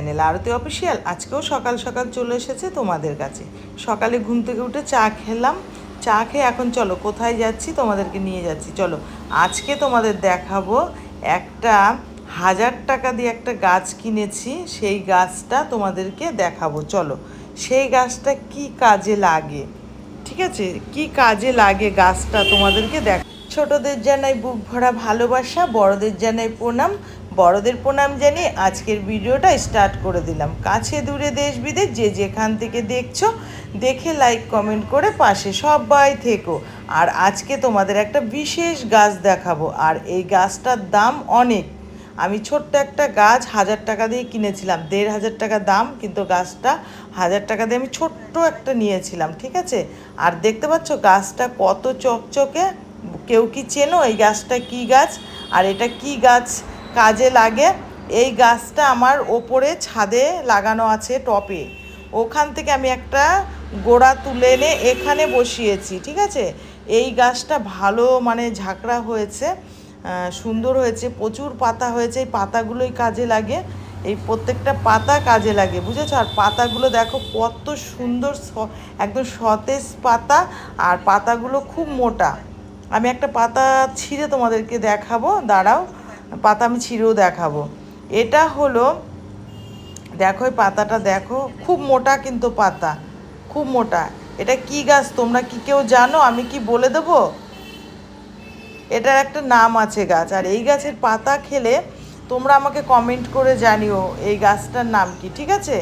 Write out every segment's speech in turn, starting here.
Channel আরতি official. আজকেও সকাল সকাল চলে এসেছে তোমাদের কাছে। সকালে ঘুম থেকে উঠে চা খেলাম। চা খেয়ে এখন চলো, কোথায় যাচ্ছি তোমাদেরকে নিয়ে যাচ্ছি। চলো, আজকে তোমাদের দেখাবো একটা হাজার টাকা দিয়ে একটা গাছ কিনেছি। সেই গাছটা তোমাদেরকে দেখাবো। চলো, সেই গাছটা কি কাজে লাগে? ঠিক আছে? কি কাজে লাগে গাছটা তোমাদেরকে দেখ ছোটদের জানাই বুক ভরা ভালোবাসা, বড়দের জানাই প্রণাম। বড়দের প্রণাম জানিয়ে আজকের ভিডিওটা স্টার্ট করে দিলাম। কাছে দূরে দেশ বিদেশ যে যেখান থেকে দেখছ, দেখে লাইক কমেন্ট করে পাশে সবাই থেকো। আর আজকে তোমাদের একটা বিশেষ গাছ দেখাবো, আর এই গাছটার দাম অনেক। আমি ছোট্ট একটা গাছ হাজার টাকা দিয়ে কিনেছিলাম, দেড় হাজার টাকা দাম, কিন্তু গাছটা হাজার টাকা দিয়ে আমি ছোট্ট একটা নিয়েছিলাম, ঠিক আছে? আর দেখতে পাচ্ছ গাছটা কত চকচকে, কেউ কি চেনো এই গাছটা কি গাছ? আর এটা কি গাছ? কাজে লাগে। এই গাছটা আমার ওপরে ছাদে লাগানো আছে টপে। ওখান থেকে আমি একটা গোড়া তুলে এনে এখানে বসিয়েছি, ঠিক আছে? এই গাছটা ভালো মানে ঝাঁকড়া হয়েছে সুন্দর হয়েছে, প্রচুর পাতা হয়েছে, এই পাতাগুলোই কাজে লাগে। এই প্রত্যেকটা পাতা কাজে লাগে, বুঝেছ? আর পাতাগুলো দেখো কত সুন্দর একদম সতেজ পাতা, আর পাতাগুলো খুব মোটা। আমি একটা পাতা ছিঁড়ে তোমাদেরকে দেখাবো, দাঁড়াও। পাতা আমি ছিঁড়েও দেখাবো। এটা হলো, দেখো এই পাতাটা দেখো, খুব মোটা কিন্তু পাতা, খুব মোটা। এটা কি গাছ তোমরা কি কেউ জানো? আমি কি বলে দেবো? এটার একটা নাম আছে গাছ, আর এই গাছের পাতা খেলে তোমরা আমাকে কমেন্ট করে জানিও এই গাছটার নাম কি, ঠিক আছে?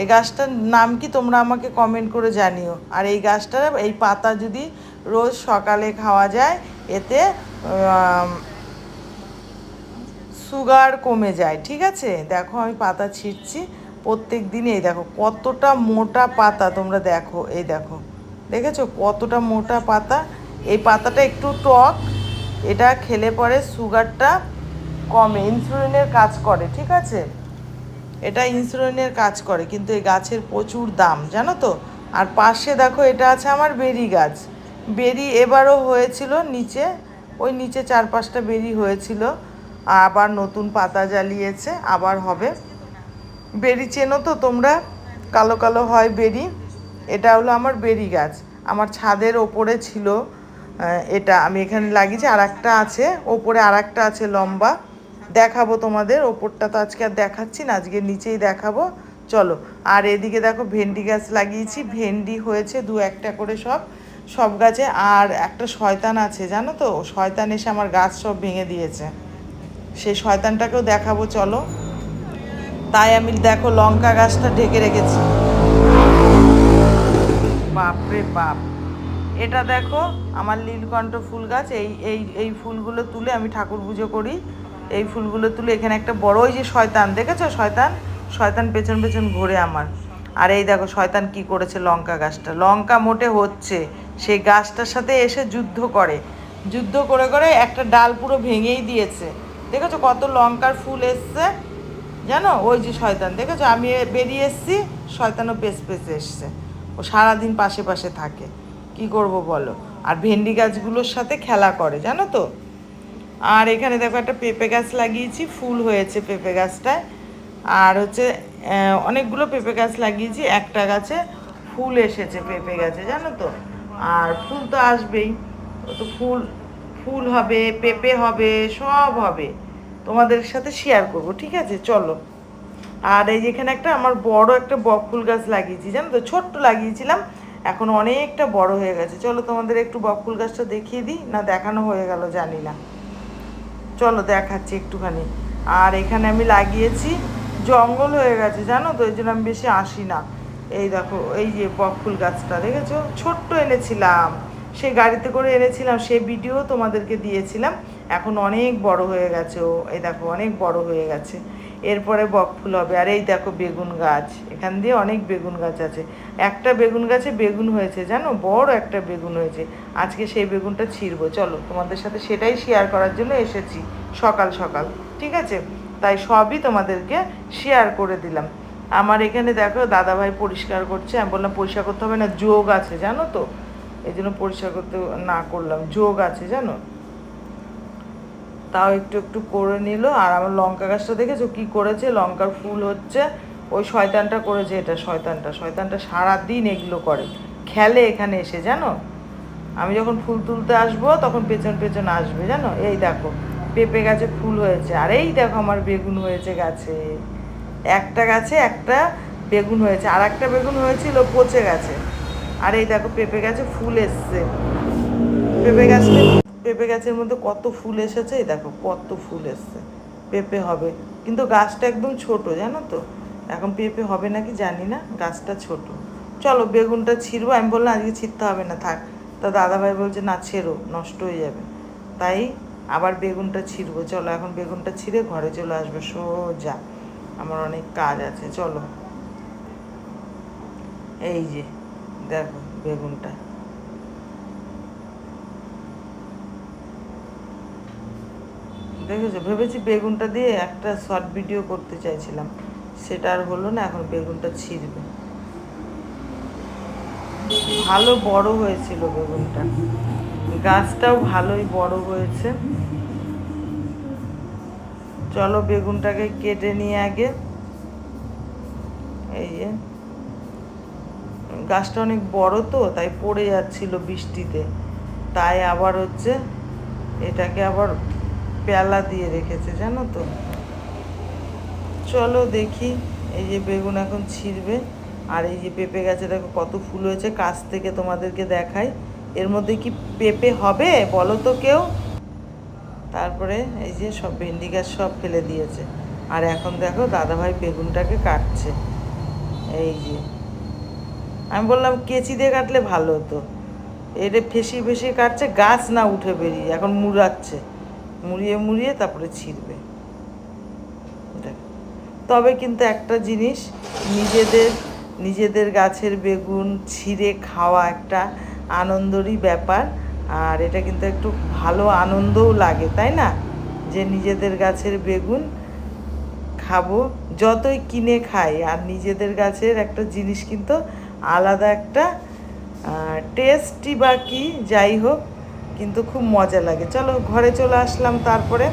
এই গাছটার নাম কি তোমরা আমাকে কমেন্ট করে জানিও। আর এই গাছটার, এই পাতা যদি রোজ সকালে খাওয়া যায়, এতে সুগার কমে যায়, ঠিক আছে? দেখো আমি পাতা ছিঁড়ছি প্রত্যেক দিন এই দেখো কতটা মোটা পাতা তোমরা দেখো, এই দেখো। দেখেছ কতটা মোটা পাতা? এই পাতাটা একটু টক, এটা খেলে পরে সুগারটা কমে, ইনসুলিনের কাজ করে, ঠিক আছে? এটা ইনসুলিনের কাজ করে, কিন্তু এই গাছের প্রচুর দাম, জানো তো? আর পাশে দেখো এটা আছে আমার বেরি গাছ। বেরি এবারও হয়েছিল নিচে, ওই নিচে চার পাঁচটা বেরি হয়েছিল। আবার নতুন পাতা জ্বালিয়েছে, আবার হবে। বেরি চেনো তো তোমরা? কালো কালো হয় বেরি। এটা হলো আমার বেরি গাছ। আমার ছাদের ওপরে ছিল এটা আমি এখানে লাগিয়েছি। আর একটা আছে, ওপরে আর একটা আছে লম্বা। দেখাবো তোমাদের, ওপরটা তো আজকে আর দেখাচ্ছি না, আজকে নিচেই দেখাবো। চলো, আর এদিকে দেখো ভেন্ডি গাছ লাগিয়েছি। ভেন্ডি হয়েছে দু একটা করে সব সব গাছে। আর একটা শয়তান আছে, জানো তো? শয়তান এসে আমার গাছ সব ভেঙে দিয়েছে। সেই শয়তানটাকেও দেখাবো, চলো। তাই আমি, দেখো, লঙ্কা গাছটা ঢেকে রেখেছি। বাপরে বাপ। এটা দেখো, আমার নীলকণ্ঠ ফুল গাছ, এই এই এই ফুলগুলো তুলে আমি ঠাকুর পুজো করি। এই ফুলগুলো তুলে এখানে একটা বড়, ওই যে শয়তান, দেখেছ শয়তান? শয়তান পেছন পেছন ঘোরে আমার। আর এই দেখো শয়তান কি করেছে লঙ্কা গাছটা। লঙ্কা মোটে হচ্ছে। সেই গাছটার সাথে এসে যুদ্ধ করে। যুদ্ধ করে করে একটা ডাল পুরো ভেঙেই দিয়েছে। দেখেছ কত লঙ্কার ফুল এসছে? জানো? ওই যে শয়তান, দেখেছ? আমি বেরিয়ে এসছি, শয়তানও পেস পেসে এসছে। ও সারাদিন পাশে পাশে থাকে। কি করব বলো? আর ভেন্ডি গাছগুলোর সাথে খেলা করে, জানো তো? আর এখানে দেখো একটা পেঁপে গাছ লাগিয়েছি, ফুল হয়েছে পেঁপে গাছটায়। আর হচ্ছে অনেকগুলো পেঁপে গাছ লাগিয়েছি, একটা গাছে ফুল এসেছে পেঁপে গাছে, জানো তো? আর ফুল তো আসবেই। তো ফুল ফুল হবে, পেঁপে হবে, সব হবে। তোমাদের সাথে শেয়ার করব, ঠিক আছে? চলো। আর এই যেখানে একটা আমার বড় একটা বক ফুল গাছ লাগিয়েছি, জানো তো? ছোট্ট লাগিয়েছিলাম, এখন অনেকটা বড় হয়ে গেছে। চলো তোমাদের একটু বক ফুল গাছটা দেখিয়ে দিই, না দেখানো হয়ে গেল, জানি না। চলো দেখাচ্ছি একটুখানি। আর এখানে আমি লাগিয়েছি, জঙ্গল হয়ে গেছে, জানো তো? এই জন্য আমি বেশি আসি না। এই দেখো, এই যে বকফুল গাছটা, দেখেছ? ছোট্ট এনেছিলাম। সেই গাড়িতে করে এনেছিলাম, সে ভিডিও তোমাদেরকে দিয়েছিলাম। এখন অনেক বড় হয়ে গেছে ও, এই দেখো অনেক বড় হয়ে গেছে। এরপরে বকফুল হবে, আর এই দেখো বেগুন গাছ, এখান দিয়ে অনেক বেগুন গাছ আছে। একটা বেগুন গাছে বেগুন হয়েছে, জানো? বড় একটা বেগুন হয়েছে। আজকে সেই বেগুনটা ছিঁড়বো, চলো তোমাদের সাথে সেটাই শেয়ার করার জন্য এসেছি সকাল সকাল, ঠিক আছে? তাই সবই তোমাদেরকে শেয়ার করে দিলাম। আমার এখানে দেখো দাদাভাই পরিষ্কার করছে, আমি বললাম পরিষ্কার করতে হবে না, যোগ আছে, জানো তো? এই জন্য পরিষ্কার করতে না করলাম, যোগ আছে, জানো? তাও একটু একটু করে নিল। আর আমার লঙ্কা গাছটা দেখেছ? কি করেছে? লঙ্কার ফুল হচ্ছে। ওই শয়তানটা করেছে এটা, শয়তানটা। শয়তানটা সারাদিন এগুলো করে। খেলে এখানে এসে, জানো? আমি যখন ফুল তুলতে আসব, তখন পেছন পেছন আসবে, জানো? এই দেখো, পেঁপে গাছে ফুল হয়েছে। আর এই দেখো আমার বেগুন হয়েছে গাছে। একটা গাছে একটা বেগুন হয়েছে। আর একটা বেগুন হয়েছিল পচে গেছে। আর এই দেখো, পেঁপে গাছে ফুল এসছে। পেঁপে গাছটা পেঁপে গাছের মধ্যে কত ফুল এসেছে দেখো কত ফুল এসছে। পেঁপে হবে। কিন্তু গাছটা একদম ছোট, জানো তো? এখন পেঁপে হবে নাকি জানি না, গাছটা ছোট। চলো, বেগুনটা ছিঁড়বো। আমি বললাম, আজকে ছিঁড়তে হবে না, থাক। তা দাদাভাই বলছে, না, ছেড়ো, নষ্ট হয়ে যাবে। তাই আবার বেগুনটা ছিঁড়বো। চলো, এখন বেগুনটা ছিঁড়ে ঘরে চলে আসবে, সোজা। আমার অনেক কাজ আছে, চলো। এই যে, দেখো বেগুনটা। দেখেছ? ভেবেছি বেগুনটা দিয়ে একটা শর্ট ভিডিও করতে চাইছিলাম। সেটা আর হলো না, এখন বেগুনটা ছিঁড়বে। ভালো বড় হয়েছিল বেগুনটা। গাছটাও ভালোই বড় হয়েছে। চলো বেগুনটাকে কেটে নিয়ে আগে। এই যে। গাছটা অনেক বড় তো, তাই পড়ে যাচ্ছিল বৃষ্টিতে। তাই আবার হচ্ছে এটাকে আবার পেয়ালা দিয়ে রেখেছে, জানো তো? চলো দেখি, এই যে বেগুন এখন ছিঁড়বে, আর এই যে পেঁপে গাছে দেখো কত ফুল হয়েছে, কাছ থেকে তোমাদেরকে দেখাই। এর মধ্যে কি পেঁপে হবে, বলো তো কেউ? তারপরে এই যে সব ভেন্ডি গাছ সব ফেলে দিয়েছে। আর এখন দেখো দাদাভাই বেগুনটাকে কাটছে। এই যে। আমি বললাম, কেচি দিয়ে কাটলে ভালো হতো। এটা ফেসি ফেসি কাটছে, গাছ না উঠে বেরিয়ে, এখন মুড়াচ্ছে। মুড়িয়ে মুড়িয়ে তারপরে ছিঁড়বে। তবে কিন্তু একটা জিনিস, নিজেদের নিজেদের গাছের বেগুন ছিঁড়ে খাওয়া একটা আনন্দেরই ব্যাপার। আর এটা কিন্তু একটু ভালো আনন্দও লাগে, তাই না? যে নিজেদের গাছের বেগুন খাব, যতই কিনে খাই। আর নিজেদের গাছের একটা জিনিস কিন্তু আলাদা একটা টেস্টি বা কি, যাই হোক কিন্তু খুব মজা লাগে। চলো ঘরে চলে আসলাম তারপরে।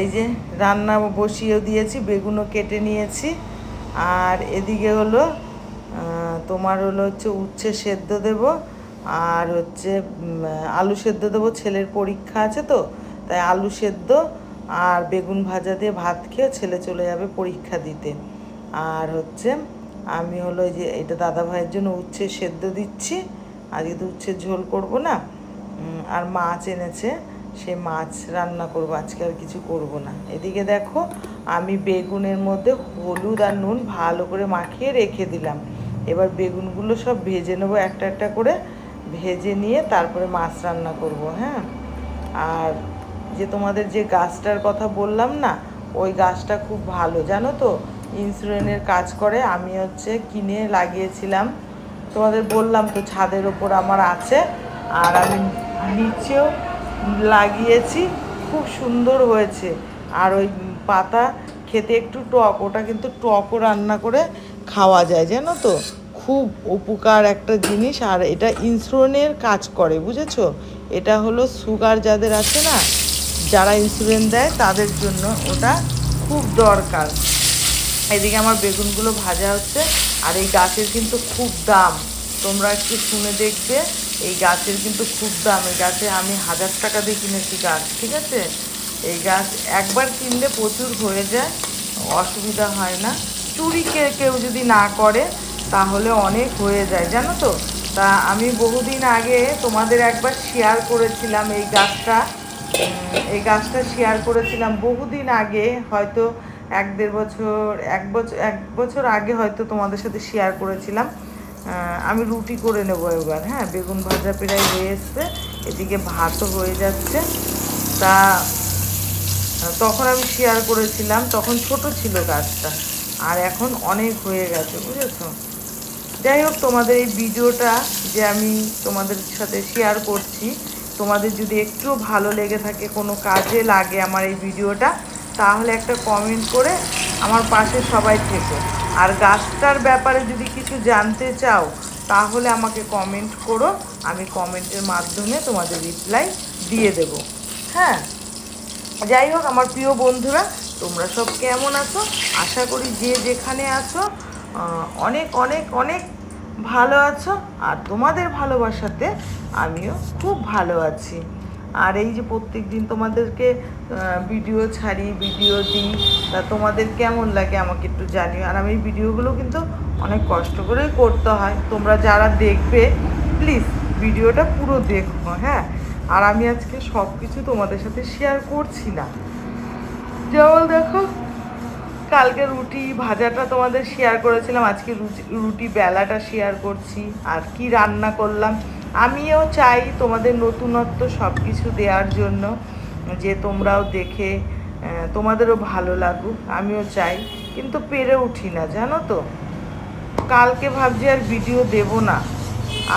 এই যে রান্না বসিয়েও দিয়েছি, বেগুনও কেটে নিয়েছি। আর এদিকে হলো তোমার হলো হচ্ছে উচ্ছে সেদ্ধ দেব, আর হচ্ছে আলু সেদ্ধ দেবো। ছেলের পরীক্ষা আছে তো, তাই আলু সেদ্ধ আর বেগুন ভাজা দিয়ে ভাত খেয়ে ছেলে চলে যাবে পরীক্ষা দিতে। আর হচ্ছে, আমি হলো এই যে, এটা দাদা ভাইয়ের জন্য উচ্ছে সেদ্ধ দিচ্ছি। আজকে তো উচ্ছের ঝোল করব না আর মাছ এনেছে সে মাছ রান্না করব, আজকে আর কিছু করব না। এদিকে দেখো, আমি বেগুনের মধ্যে হলুদ আর নুন ভালো করে মাখিয়ে রেখে দিলাম। এবার বেগুনগুলো সব ভেজে নেব একটা একটা করে, ভেজে নিয়ে তারপরে মাছ রান্না করব হ্যাঁ? আর যে তোমাদের যে গাছটার কথা বললাম না, ওই গাছটা খুব ভালো, জানো তো? ইন্সুরেন্সের কাজ করে, আমি হচ্ছে কিনে লাগিয়েছিলাম তোমাদের বললাম তো ছাদের ওপর আমার আছে। আর আমি নিচেও লাগিয়েছি, খুব সুন্দর হয়েছে। আর ওই পাতা খেতে একটু টক, ওটা কিন্তু টকও রান্না করে খাওয়া যায়, জানো তো? খুব উপকার একটা জিনিস, আর এটা ইন্সুরেন্সের কাজ করে, বুঝেছ? এটা হলো সুগার যাদের আছে না, যারা ইন্সুরেন্স দেয় তাদের জন্য ওটা খুব দরকার। এদিকে আমার বেগুনগুলো ভাজা হচ্ছে। আর এই গাছের কিন্তু খুব দাম। তোমরা একটু শুনে দেখবে, এই গাছের কিন্তু খুব দাম। এই গাছে আমি হাজার টাকা দিয়ে কিনেছি গাছ, ঠিক আছে? এই গাছ একবার কিনলে প্রচুর হয়ে যায়, অসুবিধা হয় না। চুরি কেউ যদি না করে, তাহলে অনেক হয়ে যায়, জানো তো? তা আমি বহুদিন আগে তোমাদের একবার শেয়ার করেছিলাম এই গাছটা। এই গাছটা শেয়ার করেছিলাম বহুদিন আগে, হয়তো এক দেড় বছর, এক বছর এক বছর আগে হয়তো তোমাদের সাথে শেয়ার করেছিলাম। আমি রুটি করে নেব এবার হ্যাঁ? বেগুন ভাজা প্রায় হয়ে এসছে, এদিকে ভাতও হয়ে যাচ্ছে। তা, তখন আমি শেয়ার করেছিলাম, তখন ছোট ছিল গাছটা, আর এখন অনেক হয়ে গেছে, বুঝেছ? যাই হোক, তোমাদের এই ভিডিওটা যে আমি তোমাদের সাথে শেয়ার করছি, তোমাদের যদি একটু ভালো লেগে থাকে, কোনো কাজে লাগে আমার এই ভিডিওটা তাহলে একটা কমেন্ট করে আমার পাশে সবাই থেকো। আর গাছটার ব্যাপারে যদি কিছু জানতে চাও, তাহলে আমাকে কমেন্ট করো, আমি কমেন্টের মাধ্যমে তোমাদের রিপ্লাই দিয়ে দেবো। হ্যাঁ? যাই হোক, আমার প্রিয় বন্ধুরা, তোমরা সব কেমন আছো? আশা করি যে যেখানে আছো অনেক অনেক অনেক ভালো আছো। আর তোমাদের ভালোবাসাতে আমিও খুব ভালো আছি। আর এই যে প্রত্যেক দিন তোমাদেরকে ভিডিও ছাড়ি ভিডিও দিই, তা তোমাদের কেমন লাগে আমাকে একটু জানিও। আর আমি ভিডিওগুলো কিন্তু অনেক কষ্ট করেই করতে হয়। তোমরা যারা দেখবে প্লিজ ভিডিওটা পুরো দেখো হ্যাঁ? আর আমি আজকে সব কিছু তোমাদের সাথে শেয়ার করছি না। যেমন দেখো, কালকে রুটি ভাজাটা তোমাদের শেয়ার করেছিলাম। আজকে রুটি বেলাটা শেয়ার করছি। আর কি রান্না করলাম আমিও চাই তোমাদের নতুনত্ব সব কিছু দেওয়ার জন্য, যে তোমরাও দেখে তোমাদেরও ভালো লাগুক, আমিও চাই, কিন্তু পেরে উঠি না, জানো তো? কালকে ভাবছি আর ভিডিও দেব না।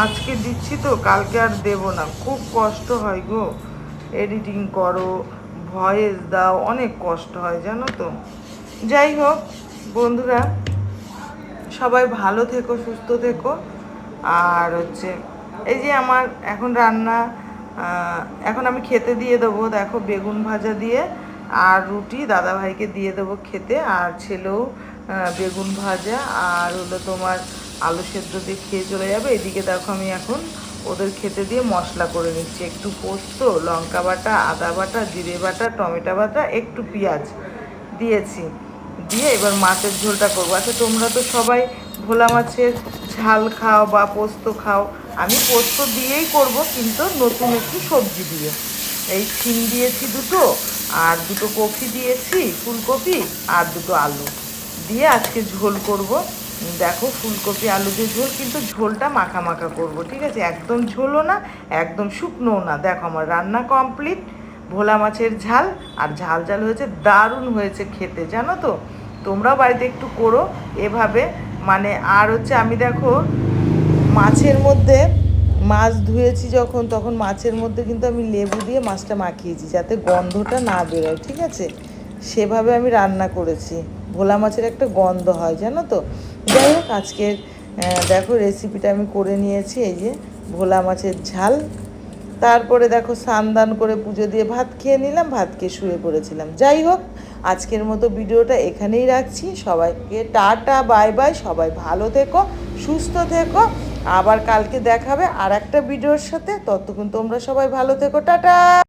আজকে দিচ্ছি তো, কালকে আর দেব না। খুব কষ্ট হয় গো। এডিটিং করো ভয়েস দাও, অনেক কষ্ট হয়, জানো তো? যাই হোক, বন্ধুরা, সবাই ভালো থেকো, সুস্থ থেকো। আর হচ্ছে এই যে আমার এখন রান্না এখন আমি খেতে দিয়ে দেবো, দেখো বেগুন ভাজা দিয়ে আর রুটি দাদাভাইকে দিয়ে দেবো খেতে আর ছেলেও বেগুন ভাজা আর হলো তোমার আলু সেদ্ধ দিয়ে খেয়ে চলে যাবে। এদিকে দেখো আমি এখন ওদের খেতে দিয়ে মশলা করে নিচ্ছি। একটু পোস্ত, লঙ্কা বাটা, আদা বাটা, জিরে বাটা, টমেটো বাটা, একটু পেঁয়াজ দিয়েছি। দিয়ে এবার মাছের ঝোলটা করব। আচ্ছা তোমরা তো সবাই ভোলা মাছের ঝাল খাও বা পোস্ত খাও আমি পোস্ত দিয়েই করব, কিন্তু নতুন একটু সবজি দিয়ে। এই সিম দিয়েছি দুটো, আর দুটো কফি দিয়েছি, ফুলকপি, আর দুটো আলু। দিয়ে আজকে ঝোল করব। দেখো ফুলকপি আলু দিয়ে ঝোল, কিন্তু ঝোলটা মাখা মাখা করব, ঠিক আছে? একদম ঝোলও না, একদম শুকনোও না। দেখো আমার রান্না কমপ্লিট, ভোলা মাছের ঝাল, আর ঝাল ঝাল হয়েছে, দারুণ হয়েছে খেতে, জানো তো? তোমরাও বাড়িতে একটু করো। এভাবে মানে আর হচ্ছে আমি দেখো মাছের মধ্যে মাছ ধুয়েছি যখন, তখন মাছের মধ্যে কিন্তু আমি লেবু দিয়ে মাছটা মাখিয়েছি যাতে গন্ধটা না বেরোয়, ঠিক আছে? সেভাবে আমি রান্না করেছি। ভোলা মাছের একটা গন্ধ হয়, জানো তো? যাই হোক, আজকের দেখো রেসিপিটা আমি করে নিয়েছি, এই যে ভোলা মাছের ঝাল। তারপরে দেখো স্নান করে পুজো দিয়ে ভাত খেয়ে নিলাম, ভাত খেয়ে শুয়ে পড়েছিলাম। যাই হোক, আজকের মতো ভিডিওটা এখানেই রাখছি। সবাইকে টাটা, বাই বাই, সবাই ভালো থেকো, সুস্থ থেকো। আবার কালকে দেখাবে আর একটা ভিডিওর সাথে ততক্ষণ তোমরা সবাই ভালো থেকো টাটা!